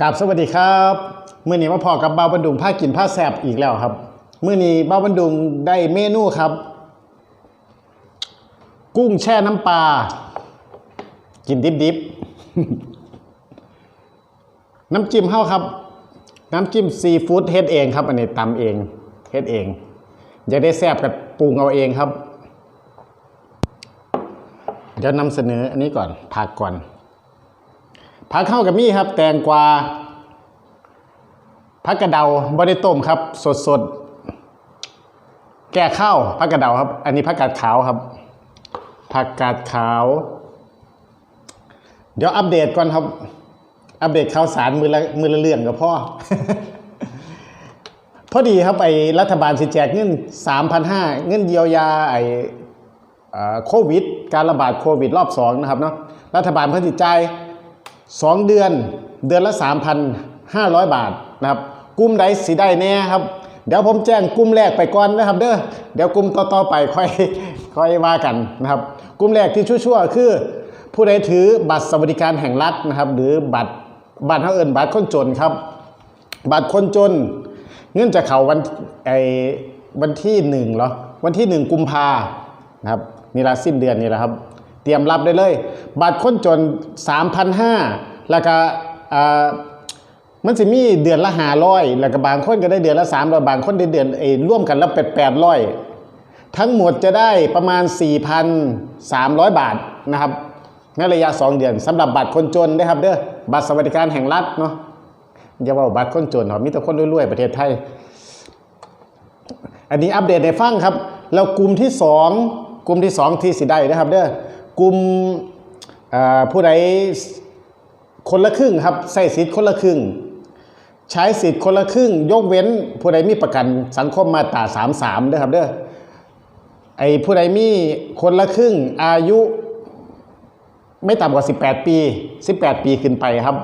กับสวัสดีครับมื่อนี้มาพอกับเบาบันดุงผ้ากินผ้าแสบอีกแล้วครับมื่อนี้เบาบันดุงได้เมนูครับ กุ้งแช่น้ำปลากินดิบๆน้ำจิ้มเฮ้าครับ น้ำจิ้มซีฟู้ดเฮ็ดเองครับอันนี้ตำเองเฮ็ดเอง อยากได้แซ่บกับปรุงเอาเองครับ เดี๋ยวนำเสนออันนี้ก่อนผักก่อน ผักเข้ากับมี่ครับ แตงกวาผักกระเดาบริต้มครับ สดสดๆแก่ข้าวผักกระเดาครับ อันนี้ผักกาดขาวครับผักกาดขาว เดี๋ยวอัปเดตก่อนครับ อัปเดตข่าวสารมือละมือละเรื่องกับพ่อพอดีครับไอ้รัฐบาลสิแจกเงิน3,500เงินเยียวยาไอ้โควิด การระบาดโควิดรอบสองนะครับเนาะรัฐบาลเพิ่นสิจ่าย สองเดือนเดือนละ 3,500 บาทนะครับกลุ่มใดสิได้แน่ครับ เดี๋ยวผมแจ้งกลุ่มแรกไปก่อนนะครับเด้อเดี๋ยวกลุ่มต่อๆไปค่อยค่อยว่ากันนะครับกลุ่มแรกที่ชั่วๆคือ ผู้ใดถือบัตรสวัสดิการแห่งรัฐนะครับ หรือบัตรบัตรเขาเอินบัตรคนจนครับ บัตรคนจน เงื่อนจะเขาวันไอวันที่หนึ่งเหรอวันที่หนึ่งกุมภานะครับนี่ละสิ้นเดือนนี่แหละครับ เตรียมรับได้เลย บัตรคนจน 3,500 แล้วก็มันจะมีเดือนละหาร้อยแล้วก็บางคนก็ได้เดือนละ300บางคนได้เดือนเอยร่วมกันแล้วเป็น800ทั้งหมดจะได้ประมาณ 4,300 บาทนะครับในระยะ 2 เดือนสำหรับบัตรคนจนนะครับเด้อบัตรสวัสดิการแห่งรัฐเนาะอย่าว่าบัตรคนจนหรอกมีแต่คนรวยๆประเทศไทย อันนี้อัปเดตให้ฟังครับ แล้วกลุ่มที่สองกลุ่มที่สองที่สิได้นะครับเด้อ กลุ่มผู้ใดคนละครึ่งครับใส่สิทธิ์คนละครึ่ง ใช้สิทธิ์คนละครึ่ง ยกเว้นผู้ใดมีประกันสังคมมาตรา33เด้อครับเด้อไอ้ผู้ใดมีคนละครึ่งอายุไม่ต่ำกว่า 18 ปี 18 ปีขึ้นไปครับ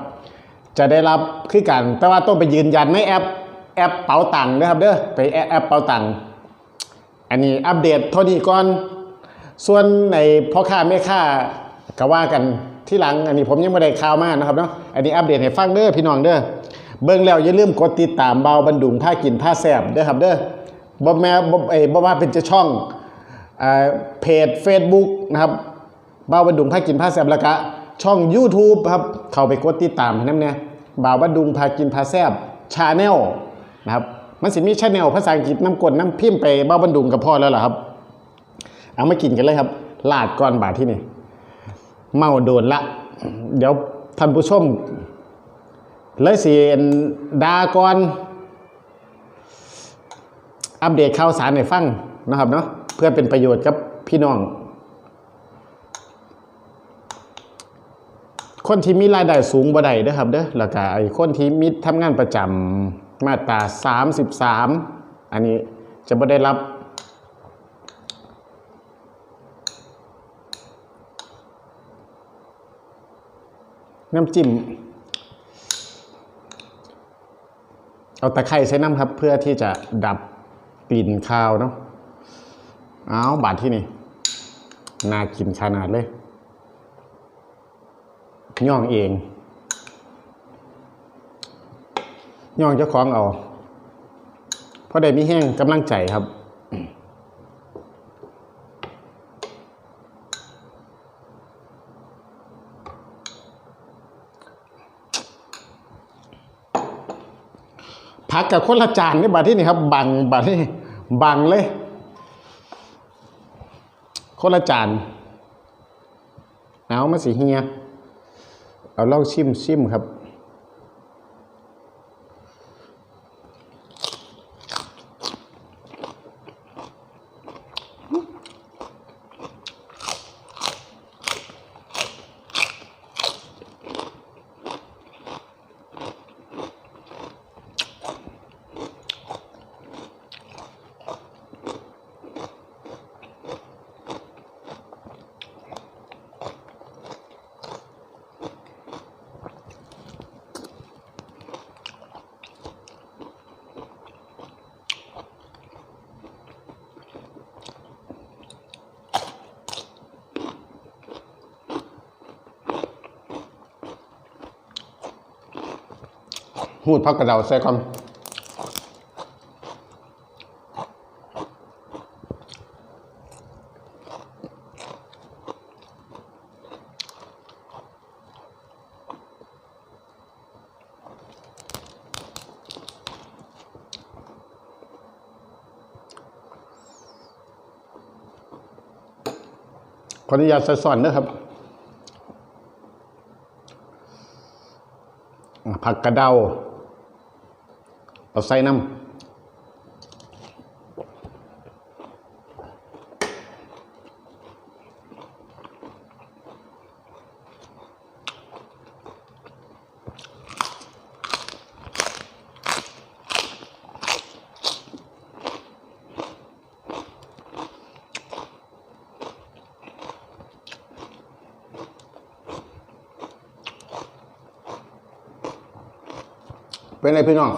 จะได้รับคือกัน แต่ว่าต้องไปยืนยันในแอปแอปเป๋าตังค์นะครับเด้อไปแอปแอปเป๋าตังค์อันนี้อัปเดตเท่านี้ก่อน ส่วนในพ่อค้าแม่ค้าก็ว่ากันที่หลังอันนี้ผมยังไม่ได้ข่าวมากนะครับเนาะอันนี้อัปเดตให้ฟังเด้อพี่น้องเด้อเบิ่งแล้วอย่าลืมกดติดตามเบาบันดุงผ้ากินผ้าแซบเด้อครับเด้อบ่แม่บ่เอ้บ่ว่าเป็นจะช่องอ่าเพจ Facebook นะครับบ่าวบันดุงพากินพาแซบแล้วก็ช่อง YouTube ครับเข้าไปกดติดตามให้น้ำเนี่ยบ่าวบันดุงพากินพาแซบชาแนลนะครับมันสิมีชาแนลภาษาอังกฤษน้ำกดน้ำพิมพ์ไปบ่าวบันดุงกับพ่อแล้วเหรอครับ เอามากินกันเลยครับ ลาดก่อนบาทที่นี่ เมาโดนละ เดี๋ยวท่านผู้ชม เลยสิดาก่อนอัปเดตข่าวสารให้ฟังนะครับเนาะเพื่อเป็นประโยชน์กับพี่น้อง คนที่มีรายได้สูงบ่ได้เด้อครับเด้อแล้วก็ไอ้คนที่มีทำงานประจำมาตรา33 อันนี้จะบ่ได้รับ น้ำจิ้ม เอาตะไคร้ใช้น้ำครับ เพื่อที่จะดับกลิ่นคาวเนาะเอาบาดที่นี่น่ากินขนาดเลยย่องเองย่องเจ้าของเอาเพราะได้มีแห้งกำลังใจครับ พักกับคนละจานนี่บาที่นี่ครับบังบาที่บังเลยคนละจานเอามาสิเฮีย เอาเล่าชิมชิมครับ อ หูดพักกระเดาใส่ก่อนขออนุญาตส่ซ่อนนะครับผักกระเดา เอาใส่น้ำเป็นไรพี่น้อง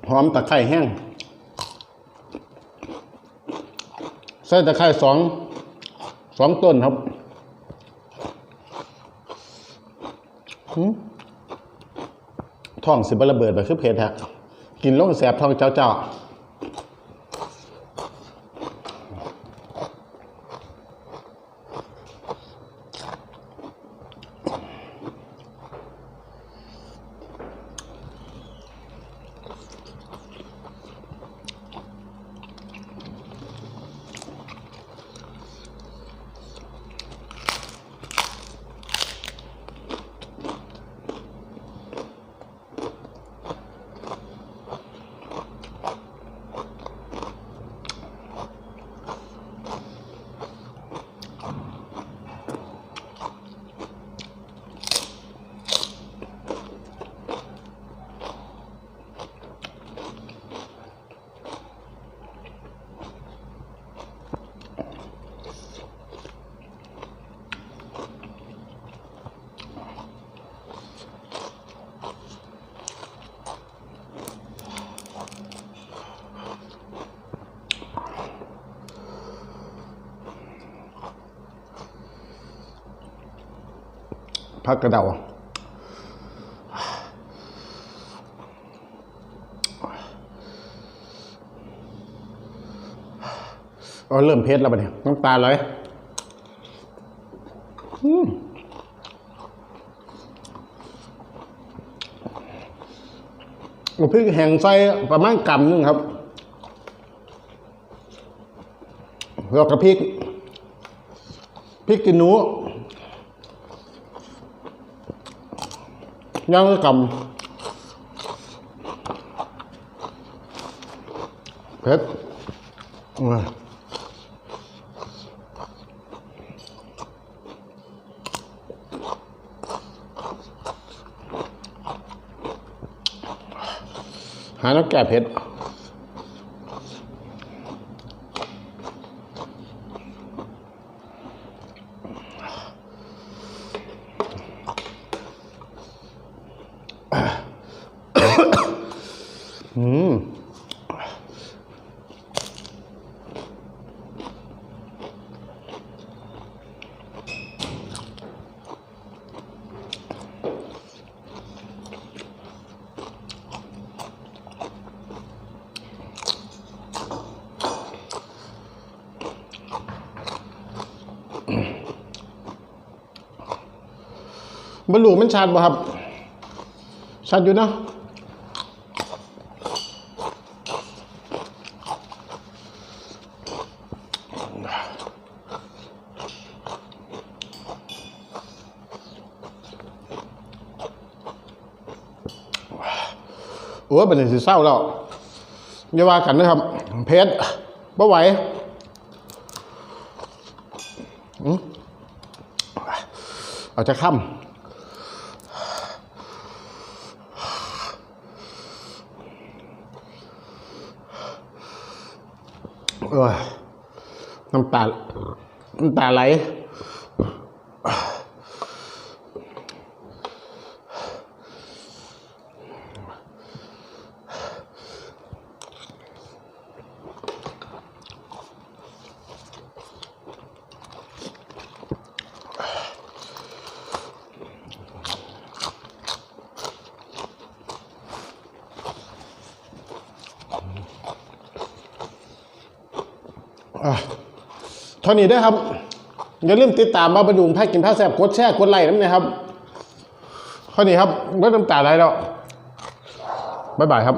ห อมตะไคร้แห้งใส่ตะไคร้สองสองต้นครับหืมท้องสิบระเบิดแบบคือเพชรฮะกินลงแสบท้องเจ้าเจ้า พักกระเดาอ๋อเริ่มเพชรแล้วปะเนี่ยน้ำตาไหลอืมเอาพริกแห้งใส่ประมาณกำนึงครับ แล้วก็พริกพริกกินหนู ย่างกำเผ็ดอุ้ยหาแล้วแก่เผ็ด บรรลุมันชัดบ่ครับชัดอยู่เนาะโอ้ยเป็นสิเศร้าแล้วอย่าว่ากันนะครับ เพชรบ่ไหวอืมเอาจะค่ำ เออ น้ำตา น้ำตาไหล อะเท่านี้ด้ครับ อย่าลืมติดตามมาบรรยุงแพ็กกินผ้าแซ่บกดแชร์กดไลค์น้ำนะครับเท่านี้ครับเมื่อน้ำตาไหลแล้วบ๊ายบายครับ